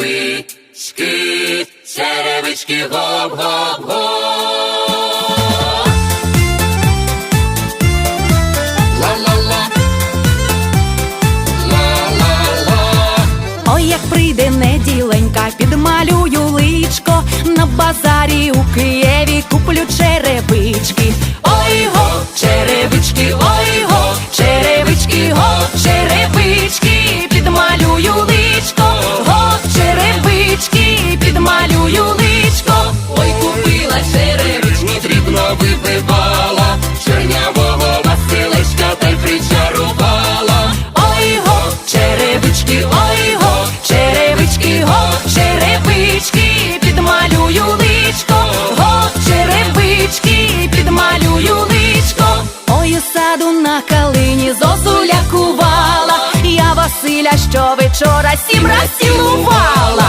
Черевички, черевички, гоп-гоп-гоп. Ла-ла-ла. Ла-ла-ла. Ой, як прийде неділенька, підмалюю личко на базарі у Києві куплю черевички. Калині зозуля кувала, я Василя що вчора сім раз цілувала.